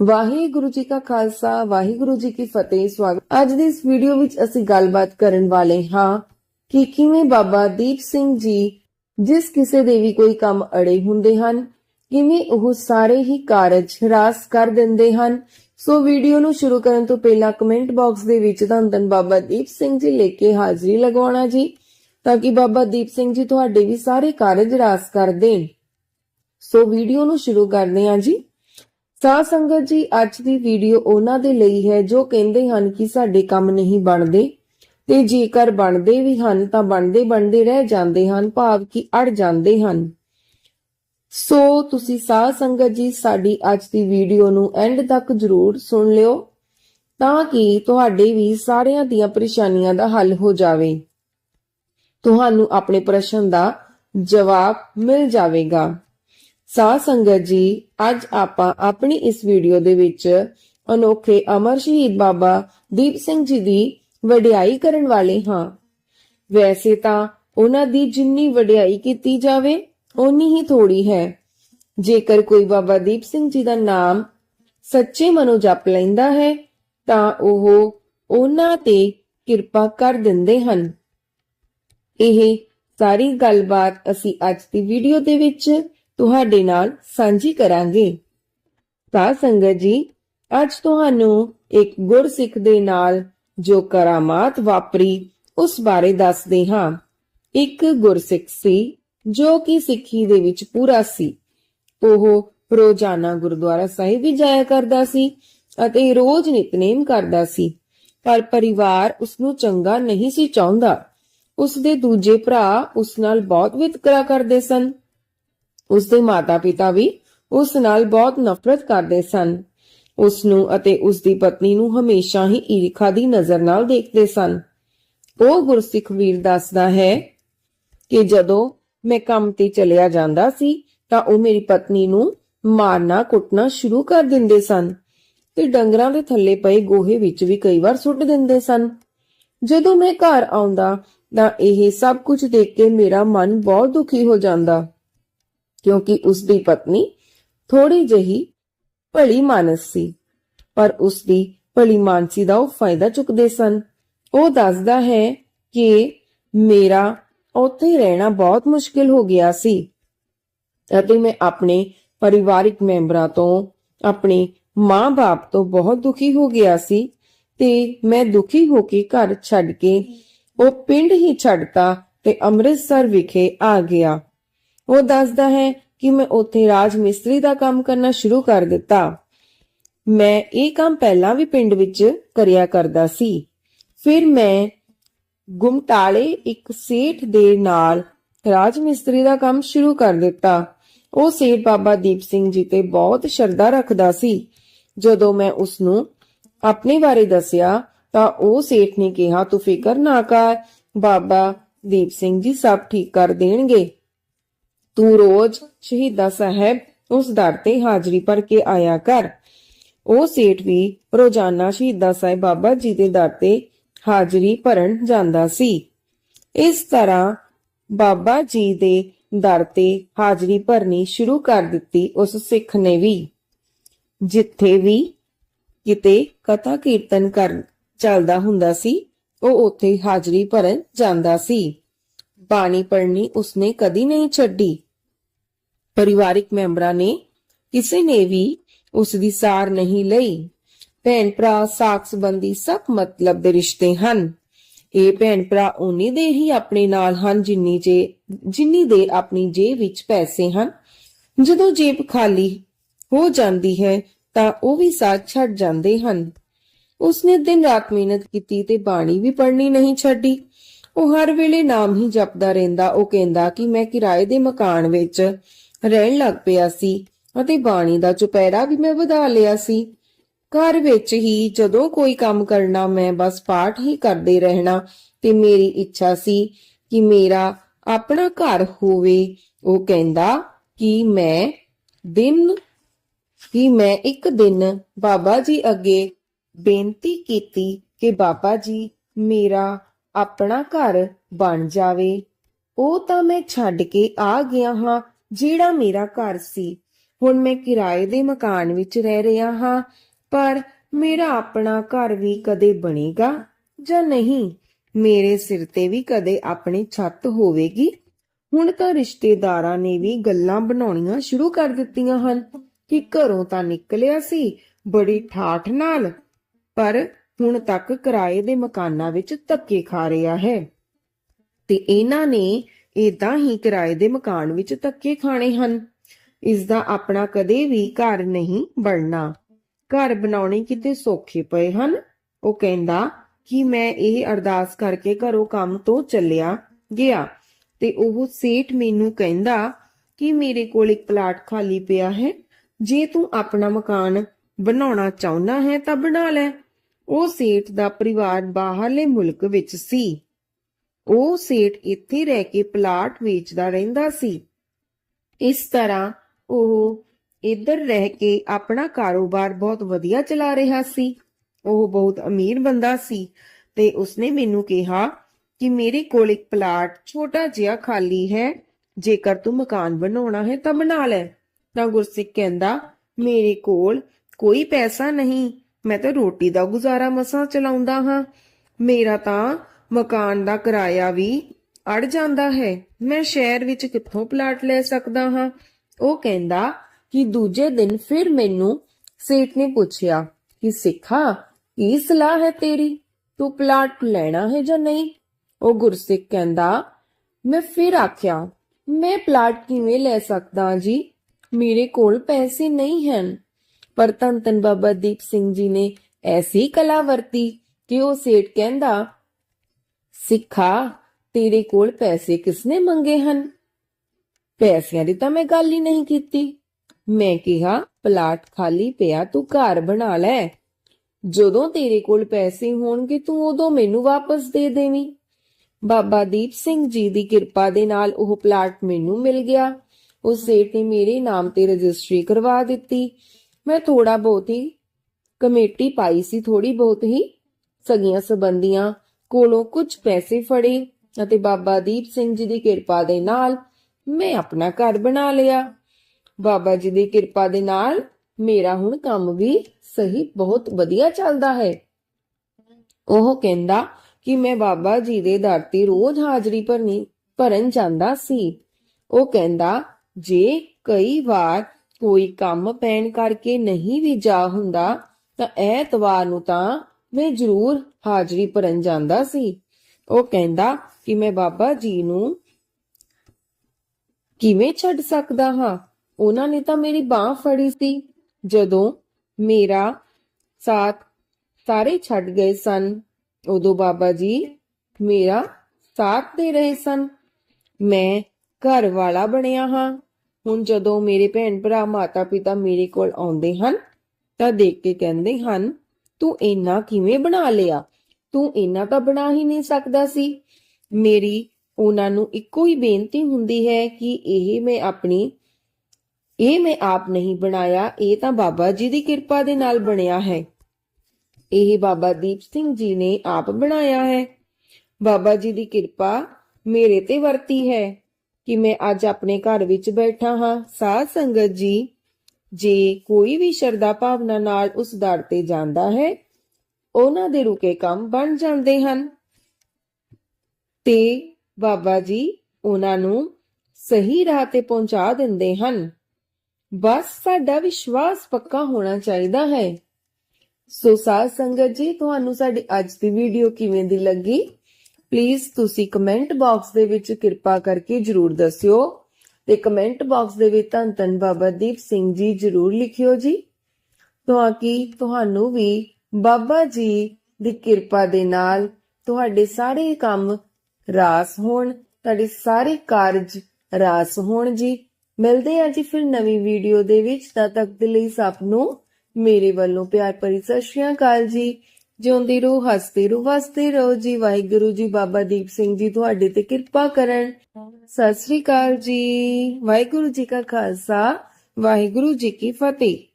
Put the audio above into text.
ਵਾਹਿਗੁਰੂ ਜੀ ਕਾ ਖਾਲਸਾ, ਵਾਹਿਗੁਰੂ ਜੀ ਕੀ ਫਤਿਹ, ਸਵਾਗਤ। ਅੱਜ ਦੀ ਇਸ ਵੀਡੀਓ ਵਿੱਚ ਅਸੀਂ ਗੱਲਬਾਤ ਕਰਨ ਵਾਲੇ ਹਾਂ ਕਿ ਕਿਵੇਂ ਬਾਬਾ ਦੀਪ ਸਿੰਘ ਜੀ, ਜਿਸ ਕਿਸੇ ਦੇ ਵੀ ਕੋਈ ਕੰਮ ਅੜੇ ਹੁੰਦੇ ਹਨ, ਕਿਵੇਂ ਉਹ ਸਾਰੇ ਹੀ ਕਾਰਜ ਹਰਾਸ ਕਰ ਦਿੰਦੇ ਹਨ। ਸੋ ਵੀਡੀਓ ਨੂੰ ਸ਼ੁਰੂ ਕਰਨ ਤੋਂ ਪਹਿਲਾਂ ਕਮੈਂਟ ਬਾਕਸ ਦੇ ਵਿੱਚ ਧੰਨ ਧੰਨ ਬਾਬਾ ਦੀਪ ਸਿੰਘ ਜੀ ਲੈ ਕੇ ਹਾਜ਼ਰੀ ਲਗਵਾਉਣਾ ਜੀ, ਤਾਂ ਕਿ ਬਾਬਾ ਦੀਪ ਸਿੰਘ ਜੀ ਤੁਹਾਡੇ ਵੀ ਸਾਰੇ ਕਾਰਜ ਰਾਸ ਕਰ ਦੇਣ। ਸੋ ਵੀਡੀਓ ਨੂੰ ਸ਼ੁਰੂ ਕਰਦੇ ਹਾਂ ਜੀ। ਸਾਧ ਸੰਗਤ ਜੀ, ਅੱਜ ਦੀ ਵੀਡੀਓ ਉਹਨਾਂ ਦੇ ਲਈ ਹੈ, ਜੋ ਕਹਿੰਦੇ ਹਨ ਕਿ ਸਾਡੇ ਕੰਮ ਨਹੀਂ ਬਣਦੇ ਤੇ ਜੇਕਰ ਬਣਦੇ ਵੀ ਹਨ, ਤਾਂ ਬਣਦੇ ਬਣਦੇ ਰਹਿ ਜਾਂਦੇ ਹਨ, ਭਾਵ ਕਿ ਅੜ ਜਾਂਦੇ ਹਨ। ਸੋ ਤੁਸੀਂ ਸਾਧ ਸੰਗਤ ਜੀ, ਸਾਡੀ ਅੱਜ ਦੀ ਵੀਡੀਓ ਨੂੰ ਐਂਡ ਤੱਕ ਜ਼ਰੂਰ ਸੁਣ ਲਿਓ, ਤਾਂ ਕਿ ਤੁਹਾਡੇ ਵੀ ਸਾਰਿਆਂ ਦੀਆਂ ਪਰੇਸ਼ਾਨੀਆਂ ਦਾ ਹੱਲ ਹੋ ਜਾਵੇ। ਤੁਹਾਨੂੰ ਆਪਣੇ ਪ੍ਰਸ਼ਨ ਦਾ ਜਵਾਬ ਮਿਲ ਜਾਵੇਗਾ। ਸਾਧ ਸੰਗਤ ਜੀ, ਅੱਜ ਆਪਾਂ ਆਪਣੀ ਇਸ ਵੀਡੀਓ ਦੇ ਵਿੱਚ ਅਨੋਖੇ ਅਮਰ ਸ਼ਹੀਦ ਬਾਬਾ ਦੀਪ ਸਿੰਘ ਜੀ ਦੀ ਵਡਿਆਈ ਕਰਨ ਵਾਲੇ ਹਾਂ। ਵੈਸੇ ਤਾਂ ਉਹਨਾਂ ਦੀ ਜਿੰਨੀ ਵਡਿਆਈ ਕੀਤੀ ਜਾਵੇ, ਓਨੀ ਹੀ ਥੋੜੀ ਹੈ। ਜੇਕਰ ਕੋਈ ਬਾਬਾ ਦੀਪ ਸਿੰਘ ਜੀ ਦਾ ਨਾਮ ਸੱਚੇ ਮਨੋਂ ਜਪ ਲੈਂਦਾ ਹੈ, ਤਾਂ ਉਹ ਉਹਨਾਂ ਤੇ ਕਿਰਪਾ ਕਰ ਦਿੰਦੇ ਹਨ। ਇਹ ਸਾਰੀ ਗੱਲਬਾਤ ਅਸੀਂ ਅੱਜ ਦੀ ਵੀਡੀਓ ਦੇ ਵਿੱਚ ਤੁਹਾਡੇ ਨਾਲ ਸਾਂਝੀ ਕਰਾਂਗੇ। ਸਾਧ ਸੰਗਤ ਜੀ, ਅੱਜ ਤੁਹਾਨੂੰ ਇੱਕ ਗੁਰਸਿੱਖ ਦੇ ਨਾਲ ਜੋ ਕਰਾਮਾਤ ਵਾਪਰੀ, ਉਸ ਬਾਰੇ ਦੱਸਦੇ ਹਾਂ। ਇੱਕ ਗੁਰਸਿੱਖ ਸੀ, ਜੋ ਕਿ ਸਿੱਖੀ ਦੇ ਵਿੱਚ ਪੂਰਾ ਸੀ। ਉਹ ਰੋਜ਼ਾਨਾ ਗੁਰਦੁਆਰਾ ਸਾਹਿਬ ਵੀ ਜਾਇਆ ਕਰਦਾ ਸੀ ਅਤੇ ਰੋਜ਼ ਨਿਤਨੇਮ ਕਰਦਾ ਸੀ। ਪਰ ਪਰਿਵਾਰ ਉਸ ਨੂੰ ਚੰਗਾ ਨਹੀਂ ਸੀ ਚਾਹੁੰਦਾ। ਉਸ ਦੇ ਦੂਜੇ ਭਰਾ ਉਸ ਨਾਲ ਬਹੁਤ ਵਿਤਕਰਾ ਕਰਦੇ ਸਨ। ਉਸ ਦੇ ਮਾਤਾ-ਪਿਤਾ ਵੀ ਉਸ ਨਾਲ ਬਹੁਤ ਨਫ਼ਰਤ ਕਰਦੇ ਸਨ। ਉਸ ਨੂੰ ਅਤੇ ਉਸ ਦੀ ਪਤਨੀ ਨੂੰ ਹਮੇਸ਼ਾ ਹੀ ਈਰਖਾ ਦੀ ਨਜ਼ਰ ਨਾਲ ਦੇਖਦੇ ਸਨ। ਉਹ ਗੁਰਸਿੱਖ ਵੀਰ ਦੱਸਦਾ ਹੈ ਕਿ ਜਦੋਂ ਮੈਂ ਕੰਮ ਤੇ ਚਲਿਆ ਜਾਂਦਾ ਸੀ, ਤਾਂ ਉਹ ਮੇਰੀ ਪਤਨੀ ਨੂੰ ਮਾਰਨਾ, ਕੁੱਟਣਾ ਸ਼ੁਰੂ ਕਰ ਦਿੰਦੇ ਸਨ ਤੇ ਡੰਗਰਾਂ ਦੇ ਥੱਲੇ ਪਏ ਗੋਹੇ ਵਿੱਚ ਵੀ ਕਈ ਵਾਰ ਸੁੱਟ ਦਿੰਦੇ ਸਨ। ਜਦੋਂ ਮੈਂ ਘਰ ਆਉਂਦਾ, ਤਾਂ ਇਹ ਸਭ ਕੁਝ ਦੇਖ ਕੇ ਮੇਰਾ ਮਨ ਬਹੁਤ ਦੁਖੀ ਹੋ ਜਾਂਦਾ। ਕਿਉਂਕਿ ਉਸ ਦੀ ਪਤਨੀ ਥੋੜੀ ਜਹੀ ਭਲੀ ਮਾਨਸ ਸੀ, ਪਰ ਉਸ ਦੀ ਭਲੀ ਮਾਨਸੀ ਦਾ ਉਹ ਫਾਇਦਾ ਚੁੱਕਦੇ ਸਨ। ਉਹ ਦੱਸਦਾ ਹੈ ਕਿ ਮੇਰਾ ਉੱਥੇ ਰਹਿਣਾ ਬਹੁਤ ਮੁਸ਼ਕਿਲ ਹੋ ਗਿਆ ਸੀ ਅਤੇ ਮੈਂ ਆਪਣੇ ਪਰਿਵਾਰਿਕ ਮੈਂਬਰਾਂ ਤੋਂ, ਆਪਣੇ ਮਾਂ-ਬਾਪ ਤੋਂ ਬਹੁਤ ਦੁਖੀ ਹੋ ਗਿਆ ਸੀ ਤੇ ਮੈਂ ਦੁਖੀ ਹੋ ਕੇ ਘਰ ਛੱਡ ਕੇ ਉਹ ਪਿੰਡ ਹੀ ਛੱਡਤਾ ਤੇ ਅੰਮ੍ਰਿਤਸਰ ਵਿਖੇ ਆ ਗਿਆ। ਉਹ ਦੱਸਦਾ ਹੈ ਕਿ ਮੈਂ ਉੱਥੇ ਰਾਜ ਮਿਸਤਰੀ ਦਾ ਕੰਮ ਕਰਨਾ ਸ਼ੁਰੂ ਕਰ ਦਿੱਤਾ। ਮੈਂ ਇਹ ਕੰਮ ਪਹਿਲਾਂ ਵੀ ਪਿੰਡ ਵਿੱਚ ਕਰਿਆ ਕਰਦਾ ਸੀ। ਫਿਰ ਮੈਂ ਗੁਮਟਾਲੇ ਇੱਕ ਸੇਠ ਦੇ ਨਾਲ ਰਾਜ ਮਿਸਤਰੀ ਦਾ ਕੰਮ ਸ਼ੁਰੂ ਕਰ ਦਿੱਤਾ। ਉਹ ਸੇਠ ਬਾਬਾ ਦੀਪ ਸਿੰਘ ਜੀ ਤੇ ਬਹੁਤ ਸ਼ਰਧਾ ਰੱਖਦਾ ਸੀ। ਜਦੋਂ ਮੈਂ ਉਸ ਨੂੰ ਆਪਣੇ ਬਾਰੇ ਦੱਸਿਆ, ਤਾਂ ਉਹ ਸੇਠ ਨੇ ਕਿਹਾ, ਤੂੰ ਫਿਕਰ ਨਾ ਕਰ, ਬਾਬਾ ਦੀਪ ਸਿੰਘ ਜੀ ਸਭ ਠੀਕ ਕਰ ਦੇਣਗੇ। ਤੂੰ ਰੋਜ਼ ਸ਼ਹੀਦਾ ਸਾਹਿਬ ਉਸ ਦਰ ਤੇ ਹਾਜ਼ਰੀ ਭਰ ਕੇ ਆਇਆ ਕਰ। ਉਹ ਸੇਠ ਵੀ ਰੋਜ਼ਾਨਾ ਸ਼ਹੀਦਾ ਸਾਹਿਬ ਬਾਬਾ ਜੀ ਦੇ ਦਰ ਤੇ ਹਾਜ਼ਰੀ ਭਰਨ ਜਾਂਦਾ ਸੀ। ਇਸ ਤਰ੍ਹਾਂ ਬਾਬਾ ਜੀ ਦੇ ਦਰ ਤੇ ਹਾਜ਼ਰੀ ਭਰਨੀ ਸ਼ੁਰੂ ਕਰ ਦਿੱਤੀ ਉਸ ਸਿੱਖ ਨੇ ਵੀ। ਜਿੱਥੇ ਵੀ ਕਿਤੇ ਕਥਾ ਕੀਰਤਨ ਕਰ ਚੱਲਦਾ ਹੁੰਦਾ ਸੀ, ਉਹ ਉੱਥੇ ਹਾਜ਼ਰੀ ਭਰਨ ਜਾਂਦਾ ਸੀ। ਬਾਣੀ ਪੜ੍ਹਨੀ ਉਸਨੇ ਕਦੀ ਨਹੀਂ ਛੱਡੀ। ਪਰਿਵਾਰਿਕ ਮੈਂਬਰਾਂ ਨੇ ਕਿਸੇ ਨੇ ਵੀ ਉਸ ਦੀ ਸਾਰ ਨਹੀਂ ਲਈ। ਭੈਣ ਭਰਾ ਸਾਖ ਸੰਬੰਧੀ ਸਭ ਮਤਲਬ ਦੇ ਰਿਸ਼ਤੇ ਹਨ। ਇਹ ਭੈਣ ਭਰਾ ਉਨੀ ਦੇ ਹੀ ਆਪਣੇ ਨਾਲ ਹਨ ਜਿੰਨੀ ਜੇ, ਜਿੰਨੀ ਦੇ ਆਪਣੀ ਜੇਬ ਵਿੱਚ ਪੈਸੇ ਹਨ। ਜਦੋਂ ਜੇਬ ਖਾਲੀ ਹੋ ਜਾਂਦੀ ਹੈ ਤਾਂ ਉਹ ਵੀ ਸਾਥ ਛੱਡ ਜਾਂਦੇ ਹਨ। ਉਸਨੇ ਦਿਨ ਰਾਤ ਮਿਹਨਤ ਕੀਤੀ ਤੇ ਬਾਣੀ ਵੀ ਪੜ੍ਹਨੀ ਨਹੀਂ ਛੱਡੀ। ਉਹ ਹਰ ਵੇਲੇ ਨਾਮ ਹੀ ਜਪਦਾ ਰਹਿੰਦਾ। ਉਹ ਕਹਿੰਦਾ ਕਿ ਮੈਂ ਕਿਰਾਏ ਦੇ ਮਕਾਨ ਵਿੱਚ ਰਹਿਣ ਲੱਗ ਪਿਆ ਸੀ ਅਤੇ ਬਾਣੀ ਦਾ ਚੁਪਹਿਰਾ ਵੀ ਮੈਂ ਵਧਾ ਲਿਆ ਸੀ। ਘਰ ਵਿੱਚ ਹੀ ਜਦੋਂ ਕੋਈ ਕੰਮ ਕਰਨਾ ਮੈਂ ਬਸ ਪਾਠ ਹੀ ਕਰਦੇ ਰਹਿਣਾ ਤੇ ਮੇਰੀ ਇੱਛਾ ਸੀ ਕਿ ਮੇਰਾ ਆਪਣਾ ਘਰ ਹੋਵੇ। ਉਹ ਕਹਿੰਦਾ ਕਿ ਮੈਂ ਦਿਨ, ਕਿ ਮੈਂ ਇੱਕ ਦਿਨ ਬਾਬਾ ਜੀ ਅੱਗੇ ਬੇਨਤੀ ਕੀਤੀ ਕਿ ਬਾਬਾ ਜੀ ਮੇਰਾ ਆਪਣਾ ਘਰ ਬਣ ਜਾਵੇ। ਉਹ ਤਾਂ ਮੈਂ ਛੱਡ ਕੇ ਆ ਗਿਆ ਹਾਂ ਜਿਹੜਾ ਮੇਰਾ ਘਰ ਸੀ। ਹੁਣ ਮੈਂ ਕਿਰਾਏ ਦੇ ਮਕਾਨ ਵਿੱਚ ਰਹਿ ਰਿਹਾ ਹਾਂ, ਪਰ ਮੇਰਾ ਆਪਣਾ ਘਰ ਵੀ ਕਦੇ ਬਣੇਗਾ ਜਾਂ ਨਹੀਂ? ਮੇਰੇ ਸਿਰ ਤੇ ਵੀ ਕਦੇ ਆਪਣੀ ਛੱਤ ਹੋਵੇਗੀ? ਹੁਣ ਤਾਂ ਰਿਸ਼ਤੇਦਾਰਾਂ ਨੇ ਵੀ ਗੱਲਾਂ ਬਣਾਉਣੀਆਂ ਸ਼ੁਰੂ ਕਰ ਦਿੱਤੀਆਂ ਹਨ ਕਿ ਘਰੋਂ ਤਾਂ ਨਿਕਲਿਆ ਸੀ, ਬੜੀ ਠਾਠ ਨਾਲ, ਪਰ ਹੁਣ ਤੱਕ ਕਿਰਾਏ ਦੇ ਮਕਾਨਾਂ ਵਿੱਚ ਧੱਕੇ ਖਾ ਰਿਹਾ ਹੈ। ਤੇ ਇਹਨਾਂ ਨੇ ਇਦਾਂ ਹੀ ਕਿਰਾਏ ਦੇ ਮਕਾਨ ਵਿੱਚ ਧੱਕੇ ਖਾਣੇ ਹਨ। ਇਸ ਦਾ ਆਪਣਾ ਕਦੇ ਵੀ ਘਰ ਨਹੀਂ ਬਣਨਾ। ਘਰ ਬਣਾਉਣੇ ਕਿਤੇ ਸੌਖੇ ਪਏ ਹਨ। ਉਹ ਕਹਿੰਦਾ ਕਿ ਮੈਂ ਇਹ ਅਰਦਾਸ ਕਰਕੇ ਘਰੋਂ ਕੰਮ ਤੋਂ ਚੱਲਿਆ ਗਿਆ ਤੇ ਉਹ ਸੇਠ ਮੈਨੂੰ ਕਹਿੰਦਾ ਕਿ ਮੇਰੇ ਕੋਲ ਇੱਕ ਪਲਾਟ ਖਾਲੀ ਪਿਆ ਹੈ। ਜੇ ਤੂੰ ਆਪਣਾ ਮਕਾਨ ਬਣਾਉਣਾ ਚਾਹੁੰਦਾ ਹੈ ਤਾਂ ਬਣਾ ਲੈ। ਉਹ ਸੇਠ ਦਾ ਪਰਿਵਾਰ ਬਾਹਰਲੇ ਮੁਲਕ ਵਿੱਚ ਸੀ। ਉਹ ਸੇਠ ਇੱਥੇ ਰਹਿ ਕੇ ਪਲਾਟ ਵੇਚਦਾ ਰਹਿੰਦਾ ਸੀ। ਇਸ ਤਰ੍ਹਾਂ ਉਹ ਇੱਧਰ ਰਹਿ ਕੇ ਆਪਣਾ ਕਾਰੋਬਾਰ ਬਹੁਤ ਵਧੀਆ ਚਲਾ ਰਿਹਾ ਸੀ। ਉਹ ਬਹੁਤ ਅਮੀਰ ਬੰਦਾ ਸੀ ਤੇ ਉਸਨੇ ਮੈਨੂੰ ਕਿਹਾ ਕਿ ਮੇਰੇ ਕੋਲ ਇੱਕ ਪਲਾਟ ਛੋਟਾ ਜਿਹਾ ਖਾਲੀ ਹੈ, ਜੇਕਰ ਤੂੰ ਮਕਾਨ ਬਣਾਉਣਾ ਹੈ ਤਾਂ ਬਣਾ ਲੈ। ਤਾਂ ਗੁਰਸਿੱਖ ਕਹਿੰਦਾ, ਮੇਰੇ ਕੋਲ ਕੋਈ ਪੈਸਾ ਨਹੀਂ, ਮੈਂ ਤਾਂ ਰੋਟੀ ਦਾ ਗੁਜ਼ਾਰਾ ਮਸਾਂ ਚਲਾਉਂਦਾ ਹਾਂ। ਮੇਰਾ ਤਾਂ ਮਕਾਨ ਦਾ ਕਿਰਾਇਆ ਵੀ ਅੜ ਜਾਂਦਾ ਹੈ। ਮੈਂ ਸ਼ਹਿਰ ਵਿੱਚ ਕਿੱਥੋਂ ਪਲਾਟ ਲੈ ਸਕਦਾ ਹਾਂ? ਉਹ ਕਹਿੰਦਾ ਕਿ ਦੂਜੇ ਦਿਨ ਫਿਰ ਮੈਨੂੰ ਸੇਠ ਨੇ ਪੁੱਛਿਆ ਕਿ ਸਿੱਖਾ, ਕੀ ਸਲਾਹ ਹੈ ਤੇਰੀ? ਤੂੰ ਪਲਾਟ ਲੈਣਾ ਹੈ ਜਾਂ ਨਹੀਂ? ਉਹ ਗੁਰਸਿੱਖ ਕਹਿੰਦਾ, ਮੈਂ ਫਿਰ ਆਖਿਆ, ਮੈਂ ਪਲਾਟ ਕਿਵੇਂ ਲੈ ਸਕਦਾ ਜੀ? ਮੇਰੇ ਕੋਲ ਪੈਸੇ ਨਹੀਂ ਹਨ। ਪਰ ਧੰਨ ਧੰਨ ਬਾਬਾ ਦੀਪ ਸਿੰਘ ਜੀ ਨੇ ਐਸੀ ਕਲਾ ਵਰਤੀ ਕਿ ਉਹ ਸੇਠ ਕਹਿੰਦਾ ਸਿੱਖਾ, ਤੇਰੇ ਕੋਲ ਪੈਸੇ ਕਿਸਨੇ ਮੰਗੇ ਹਨ? ਪੈਸਿਆਂ ਦੀ ਤਾਂ ਮੈਂ ਗੱਲ ਹੀ ਨਹੀਂ ਕੀਤੀ। ਮੈਂ ਕਿਹਾ, ਪਲਾਟ ਖਾਲੀ ਪਿਆ, ਤੂੰ ਘਰ ਬਣਾ ਲੈ। ਜਦੋਂ ਤੇਰੇ ਕੋਲ ਪੈਸੇ ਹੋਣਗੇ, ਤੂੰ ਉਦੋਂ ਮੈਨੂੰ ਵਾਪਸ ਦੇ ਦੇਵੀਂ। ਬਾਬਾ ਦੀਪ ਸਿੰਘ ਜੀ ਦੀ ਕਿਰਪਾ ਦੇ ਨਾਲ ਉਹ ਪਲਾਟ ਮੈਨੂੰ ਮਿਲ ਗਿਆ। ਉਸ ਸੇਠ ਨੇ ਮੇਰੇ ਨਾਮ ਤੇ ਰਜਿਸਟਰੀ ਕਰਵਾ ਦਿੱਤੀ। ਮੈਂ ਥੋੜਾ ਬਹੁਤ ਹੀ ਕਮੇਟੀ ਪਾਈ ਸੀ ਥੋੜੀ ਬਹੁਤ ਹੀ ਸਗੀਆਂ ਸਬੰਧੀਆਂ। ਕੋਲੋਂ ਕੁਝ ਪੈਸੇ ਫੜੇ ਅਤੇ ਬਾਬਾ ਦੀਪ ਸਿੰਘ ਜੀ ਦੀ ਕਿਰਪਾ ਦੇ ਨਾਲ ਮੈਂ ਆਪਣਾ ਘਰ ਬਣਾ ਲਿਆ। ਬਾਬਾ ਜੀ ਦੀ ਕਿਰਪਾ ਦੇ ਨਾਲ ਮੇਰਾ ਹੁਣ ਕੰਮ ਵੀ ਸਹੀ ਬਹੁਤ ਵਧੀਆ ਚੱਲਦਾ ਹੈ। ਉਹ ਕਹਿੰਦਾ ਕਿ ਮੈਂ ਬਾਬਾ ਜੀ ਦੇ ਦਰ ਤੇ ਰੋਜ਼ ਹਾਜ਼ਰੀ ਭਰਨੀ, ਭਰਨ ਜਾਂਦਾ ਸੀ। ਉਹ ਕਹਿੰਦਾ, ਜੇ ਕਈ ਵਾਰ ਕੋਈ ਕੰਮ ਪੈਣ ਕਰਕੇ ਨਹੀਂ ਵੀ ਜਾ ਹੁੰਦਾ ਤਾਂ ਐਤਵਾਰ ਨੂੰ ਤਾਂ ਮੈਂ ਜ਼ਰੂਰ ਹਾਜ਼ਰੀ ਭਰਨ ਜਾਂਦਾ ਸੀ। ਉਹ ਕਹਿੰਦਾ ਕਿ ਮੈਂ ਬਾਬਾ ਜੀ ਨੂੰ ਕਿਵੇਂ ਛੱਡ ਸਕਦਾ ਹਾਂ? ਉਹਨਾਂ ਨੇ ਤਾਂ ਮੇਰੀ ਬਾਹ ਫੜੀ ਸੀ। ਜਦੋਂ ਮੇਰਾ ਸਾਥ ਸਾਰੇ ਛੱਡ ਗਏ ਸਨ, ਉਦੋਂ ਬਾਬਾ ਜੀ ਮੇਰਾ ਸਾਥ ਦੇ ਰਹੇ ਸਨ। ਮੈਂ ਘਰ ਵਾਲਾ ਬਣਿਆ ਹਾਂ। ਹੁਣ ਜਦੋਂ ਮੇਰੇ ਭੈਣ ਭਰਾ ਮਾਤਾ ਪਿਤਾ ਮੇਰੇ ਕੋਲ ਆਉਂਦੇ ਹਨ, ਤਾਂ ਦੇਖ ਕੇ ਕਹਿੰਦੇ ਹਨ ਤੂੰ ਇੰਨਾ ਕਿਵੇਂ ਬਣਾ ਲਿਆ? ਤੂੰ ਇੰਨਾ ਤਾਂ ਬਣਾ ਹੀ ਨਹੀਂ ਸਕਦਾ ਸੀ। ਮੇਰੀ ਉਹਨਾਂ ਨੂੰ ਇੱਕੋ ਹੀ ਬੇਨਤੀ ਹੁੰਦੀ ਹੈ ਕਿ ਇਹ ਮੈਂ ਆਪਣੀ, ਇਹ ਮੈਂ ਆਪ ਨਹੀਂ ਬਣਾਇਆ, ਇਹ ਤਾਂ ਬਾਬਾ ਜੀ ਦੀ ਕਿਰਪਾ ਦੇ ਨਾਲ ਬਣਿਆ ਹੈ। ਇਹ ਬਾਬਾ ਦੀਪ ਸਿੰਘ ਜੀ ਨੇ ਆਪ ਬਣਾਇਆ ਹੈ। ਬਾਬਾ ਜੀ ਦੀ ਕਿਰਪਾ ਮੇਰੇ ਤੇ ਵਰਤੀ ਹੈ ਕਿ ਮੈਂ ਅੱਜ ਆਪਣੇ ਘਰ ਵਿੱਚ ਬੈਠਾ ਹਾਂ। ਸਾਧ ਸੰਗਤ ਜੀ ਜੇ ਕੋਈ ਵੀ ਸ਼ਰਧਾ ਭਾਵਨਾ ਨਾਲ ਉਸ ਦਰ ਤੇ ਜਾਂਦਾ ਹੈ, ਉਹਨਾਂ ਦੇ ਰੁਕੇ ਕੰਮ ਬਣ ਜਾਂਦੇ ਹਨ। ਤੇ ਬਾਬਾ ਜੀ ਉਹਨਾਂ ਨੂੰ ਸਹੀ ਰਾਹ ਤੇ ਪਹੁੰਚਾ ਦਿੰਦੇ ਹਨ। ਬਸ ਸਾਡਾ ਵਿਸ਼ਵਾਸ ਪੱਕਾ ਹੋਣਾ ਚਾਹੀਦਾ ਹੈ। ਸੋ ਸਾਧ ਸੰਗਤ ਜੀ, ਤੁਹਾਨੂੰ ਸਾਡੀ ਅੱਜ ਦੀ ਵੀਡੀਓ ਕਿਵੇਂ ਦੀ ਲੱਗੀ? ਪਲੀਜ਼ ਤੁਸੀਂ ਕਮੈਂਟ ਬਾਕਸ ਦੇ ਵਿੱਚ ਕਿਰਪਾ ਕਰਕੇ ਜਰੂਰ ਦੱਸਿਓ। ਤੇ ਕਮੈਂਟ ਬਾਕਸ ਦੇ ਵਿੱਚ ਧੰਨ ਧੰਨ ਬਾਬਾ ਦੀਪ ਸਿੰਘ ਜੀ ਜਰੂਰ ਲਿਖਿਓ ਜੀ। ਤਾਂ ਕਿ ਤੁਹਾਨੂੰ ਵੀ ਬਾਬਾ ਜੀ ਦੀ ਕਿਰਪਾ ਦੇ ਨਾਲ ਤੁਹਾਡੇ ਸਾਰੇ ਕੰਮ ਰਾਸ ਹੋਣ, ਤੁਹਾਡੇ ਸਾਰੇ ਕਾਰਜ ਰਾਸ ਹੋਣ ਜੀ। ਮਿਲਦੇ ਆ ਜੀ ਫਿਰ ਨਵੀਂ ਵੀਡੀਓ ਦੇ ਵਿੱਚ। ਤਦ ਤੱਕ ਦੇ ਲਈ ਸਭ ਨੂੰ ਮੇਰੇ ਵੱਲੋਂ ਪਿਆਰ ਭਰੀ ਸਤਿ ਸ਼੍ਰੀ ਅਕਾਲ ਜੀ। ਜਿਉਂਦੀ ਰਹੋ, ਹੱਸਦੇ ਰਹੋ, ਵਸਦੇ ਰਹੋ। ਜੀ ਵਾਹਿਗੁਰੂ ਜੀ, ਬਾਬਾ ਦੀਪ ਸਿੰਘ ਜੀ, ਤੁਹਾਡੇ ਤੇ ਕਿਰਪਾ ਕਰਨ। ਸਤਿ ਸ਼੍ਰੀ ਅਕਾਲ ਜੀ। ਵਾਹਿਗੁਰੂ ਜੀ ਕਾ ਖਾਲਸਾ, ਵਾਹਿਗੁਰੂ ਜੀ ਕੀ ਫਤਿਹ।